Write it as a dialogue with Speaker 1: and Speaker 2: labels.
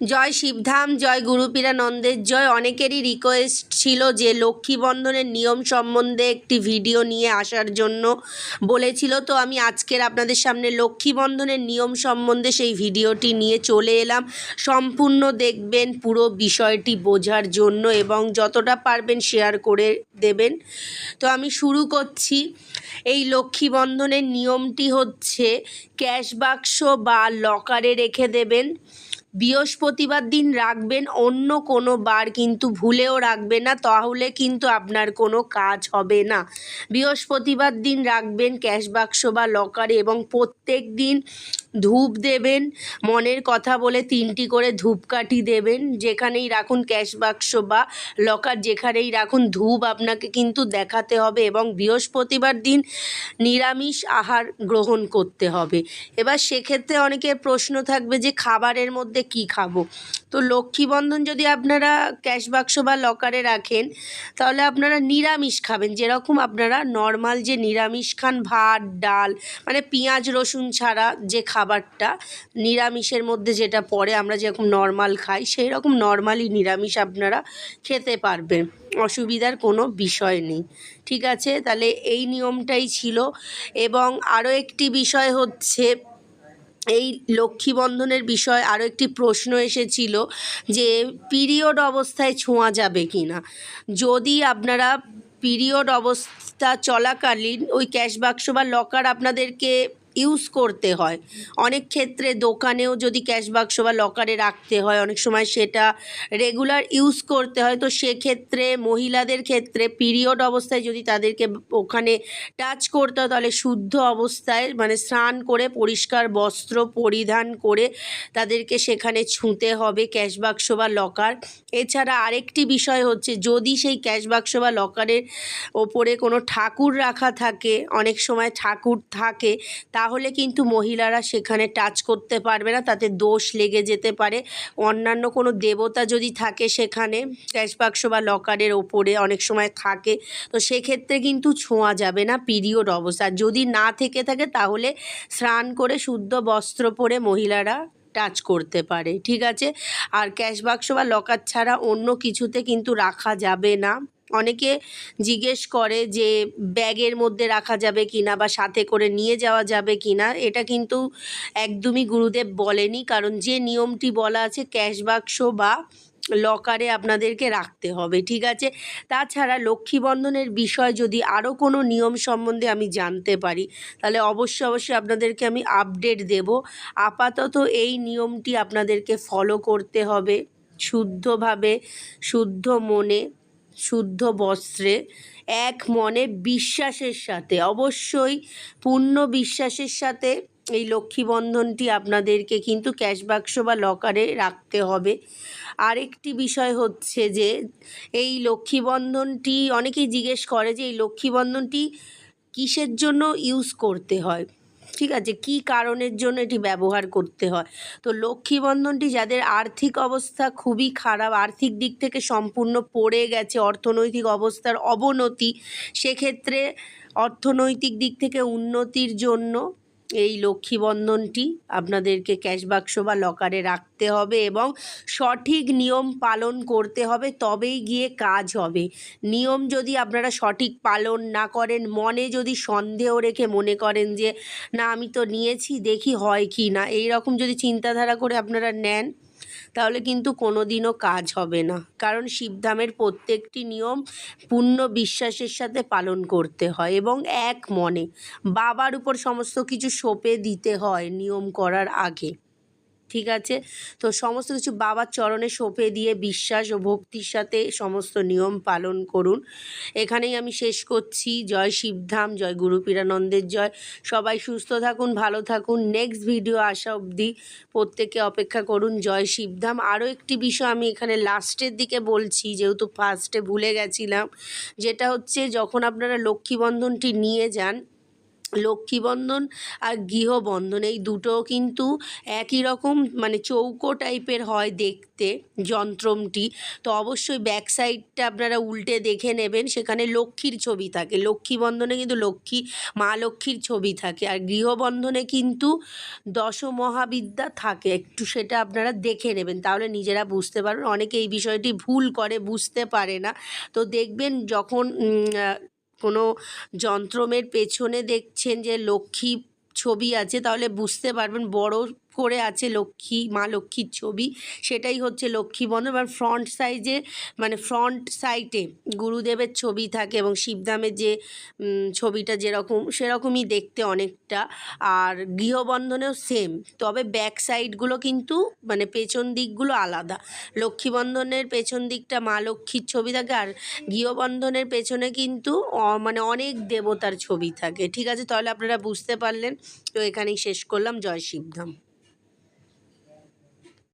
Speaker 1: জয় শিবধাম, জয় গুরুপীরানন্দের, জয় অনেকেরই রিকোয়েস্ট ছিল যে লক্ষ্মী বন্ধনের নিয়ম সম্বন্ধে একটি ভিডিও নিয়ে আসার জন্য বলেছিল। তো আমি আজকের আপনাদের সামনে লক্ষ্মী বন্ধনের নিয়ম সম্বন্ধে সেই ভিডিওটি নিয়ে চলে এলাম। সম্পূর্ণ দেখবেন পুরো বিষয়টি বোঝার জন্য এবং যতটা পারবেন শেয়ার করে দেবেন। তো আমি শুরু করছি। এই লক্ষ্মী বন্ধনের নিয়মটি হচ্ছে ক্যাশ বাক্স বা লকারে রেখে দেবেন। বৃহস্পতিবার দিন রাখবেন, অন্য কোনো বার কিন্তু ভুলেও রাখবে না, তাহলে কিন্তু আপনার কোনো কাজ হবে না। বৃহস্পতিবার দিন রাখবেন ক্যাশ বাক্স বা লকারে এবং প্রত্যেক দিন ধূপ দেবেন, মনের কথা বলে তিনটি করে ধূপকাঠি দেবেন, যেখানেই রাখুন ক্যাশ বাক্স বা লকার, যেখানেই রাখুন ধূপ, আপনাকে কিন্তু দেখাতে হবে এবং বৃহস্পতিবার দিন নিরামিষ আহার গ্রহণ করতে হবে। এবার সেক্ষেত্রে অনেকের প্রশ্ন থাকবে যে খাবারের মধ্যে কি খাব? তো লক্ষ্মীবন্ধন যদি আপনারা ক্যাশ বাক্স বা লকারে রাখেন, তাহলে আপনারা নিরামিষ খাবেন। যেরকম আপনারা নর্মাল যে নিরামিষ খান, ভাত, ডাল মানে পেঁয়াজ, রসুন ছাড়া যে খাবারটা, নিরামিষের মধ্যে যেটা পড়ে, আমরা যেরকম নর্মাল খাই সেই রকম নর্মালি নিরামিষ আপনারা খেতে পারবেন। অসুবিধার কোনো বিষয় নেই। ঠিক আছে? তাহলে এই নিয়মটাই ছিল। এবং আরও একটি বিষয় হচ্ছে এই লক্ষ্মী বন্ধনের বিষয়ে আরও একটি প্রশ্ন এসেছিল যে পিরিয়ড অবস্থায় ছোঁয়া যাবে কি না। যদি আপনারা পিরিয়ড অবস্থা চলাকালীন ওই ক্যাশ বাক্স বা লকার আপনাদেরকে ইউজ করতে হয়। অনেক ক্ষেত্রে দোকানেও যদি ক্যাশ বাক্স বা লকারে রাখতে হয়, অনেক সময় সেটা রেগুলার ইউজ করতে হয়। তো সেক্ষেত্রে মহিলাদের ক্ষেত্রে পিরিয়ড অবস্থায় যদি তাদেরকে ওখানে টাচ করতে হয়, তাহলে শুদ্ধ অবস্থায় মানে স্নান করে, পরিষ্কার বস্ত্র পরিধান করে তাদেরকে সেখানে ছুঁতে হবে ক্যাশ বাক্স বা লকার এছাড়া আরেকটি বিষয় হচ্ছে, যদি সেই ক্যাশ বাক্স বা লকারের ওপরে কোনো ঠাকুর রাখা থাকে, অনেক সময় ঠাকুর থাকে তাহলে কিন্তু মহিলারা সেখানে টাচ করতে পারবে না, তাতে দোষ লেগে যেতে পারে। অন্যান্য কোনো দেবতা যদি থাকে সেখানে ক্যাশ বাক্স বা লকারের ওপরে অনেক সময় থাকে, তো সেক্ষেত্রে কিন্তু ছোঁয়া যাবে না পিরিয়ড অবস্থা। যদি না থেকে থাকে তাহলে স্নান করে শুদ্ধ বস্ত্র পরে মহিলারা টাচ করতে পারে, ঠিক আছে? আর ক্যাশ বাক্স বা লকার ছাড়া অন্য কিছুতে কিন্তু রাখা যাবে না। অনেকে জিজ্ঞেস করে যে ব্যাগের মধ্যে রাখা যাবে কি না বা সাথে করে নিয়ে যাওয়া যাবে কি না এটা কিন্তু একদমই গুরুদেব বলেনি। কারণ যে নিয়মটি বলা আছে, ক্যাশ বাক্স বা লকারে আপনাদেরকে রাখতে হবে, ঠিক আছে? তাছাড়া লক্ষ্মীবন্ধনের বিষয় যদি আরও কোনো নিয়ম সম্বন্ধে আমি জানতে পারি, তাহলে অবশ্যই অবশ্যই আপনাদেরকে আমি আপডেট দেব। আপাতত এই নিয়মটি আপনাদেরকে ফলো করতে হবে শুদ্ধভাবে, শুদ্ধ মনে। শুদ্ধ বস্ত্রে, এক মনে বিশ্বাসের সাথে। অবশ্যই পূর্ণ বিশ্বাসের সাথে এই লক্ষ্মী বন্ধনটি আপনাদেরকে কিন্তু ক্যাশ বাক্স বা লকারে রাখতে হবে। আরেকটি বিষয় হচ্ছে যে, এই লক্ষ্মী বন্ধনটি অনেকেই জিজ্ঞেস করে যে এই লক্ষ্মী বন্ধনটি কিসের জন্য ইউজ করতে হয়? ঠিক আছে? কি কারণের জন্য এটি ব্যবহার করতে হয়? তো লক্ষ্মী বন্ধনটি যাদের আর্থিক অবস্থা খুবই খারাপ, আর্থিক দিক থেকে সম্পূর্ণ পড়ে গেছে, অর্থনৈতিক অবস্থার অবনতি, সেক্ষেত্রে অর্থনৈতিক দিক থেকে উন্নতির জন্য এই লক্ষ্মীবন্ধনটি আপনাদেরকে ক্যাশ বাক্স বা লকারে রাখতে হবে এবং সঠিক নিয়ম পালন করতে হবে, তবেই গিয়ে কাজ হবে। নিয়ম যদি আপনারা সঠিক পালন না করেন, মনে যদি সন্দেহ রেখে মনে করেন যে, না, আমি তো নিয়েছি, দেখি হয় কি না। এই রকম যদি চিন্তাধারা করে আপনারা নেন তাহলে কিন্তু কোনো দিনও কাজ হবে না। কারণ শিবধামের প্রত্যেকটি নিয়ম পূর্ণ বিশ্বাসের সাথে পালন করতে হয় এবং এক মনে। বাবার উপর সমস্ত কিছু সঁপে দিতে হয় নিয়ম করার আগে। ঠিক আছে? তো সমস্ত কিছু বাবার চরণে সঁপে দিয়ে বিশ্বাস ও ভক্তির সাথে সমস্ত নিয়ম পালন করুন। এখানেই আমি শেষ করছি। জয় শিবধাম, জয় গুরু পীরানন্দের জয়। সবাই সুস্থ থাকুন, ভালো থাকুন। নেক্সট ভিডিও আসা অবধি প্রত্যেকে অপেক্ষা করুন জয় শিবধাম। আরও একটি বিষয় আমি এখানে লাস্টের দিকে বলছি, যেহেতু ফার্স্টে ভুলে গেছিলাম। যেটা হচ্ছে যখন আপনারা লক্ষ্মী বন্ধনটি নিয়ে যান লক্ষ্মীবন্ধন আর গৃহবন্ধন, এই দুটো কিন্তু একই রকম মানে চৌকো টাইপের হয় দেখতে যন্ত্রমটি। তো অবশ্যই ব্যাক সাইডটা আপনারা উল্টে দেখে নেবেন, সেখানে লক্ষ্মীর ছবি থাকে। লক্ষ্মীবন্ধনে কিন্তু লক্ষ্মী, মা লক্ষ্মীর ছবি থাকে। আর গৃহবন্ধনে কিন্তু দশ মহাবিদ্যা থাকে। একটু সেটা আপনারা দেখে নেবেন, তাহলে নিজেরা বুঝতে পারবেন। অনেকে এই বিষয়টি ভুল করে, বুঝতে পারে না। তো দেখবেন যখন কোনো যন্ত্রমের পেছনে দেখছেন যে লক্ষ্মী ছবি আছে তাহলে বুঝতে পারবেন বড় করে আছে লক্ষ্মী, মা লক্ষ্মীর ছবি। সেটাই হচ্ছে লক্ষ্মী বন্ধন এবার ফ্রন্ট সাইজে মানে ফ্রন্ট সাইডে গুরুদেবের ছবি থাকে এবং শিবধামের যে ছবিটা যেরকম, সেরকমই দেখতে অনেকটা। আর গৃহবন্ধনেও সেম তবে ব্যাক সাইডগুলো কিন্তু মানে পেছন দিকগুলো আলাদা। লক্ষ্মীবন্ধনের পেছন দিকটা মা লক্ষ্মীর ছবি থাকে আর গৃহবন্ধনের পেছনে কিন্তু মানে অনেক দেবতার ছবি থাকে। ঠিক আছে? তাহলে আপনারা বুঝতে পারলেন। তো এখানেই শেষ করলাম। জয় শিবধাম।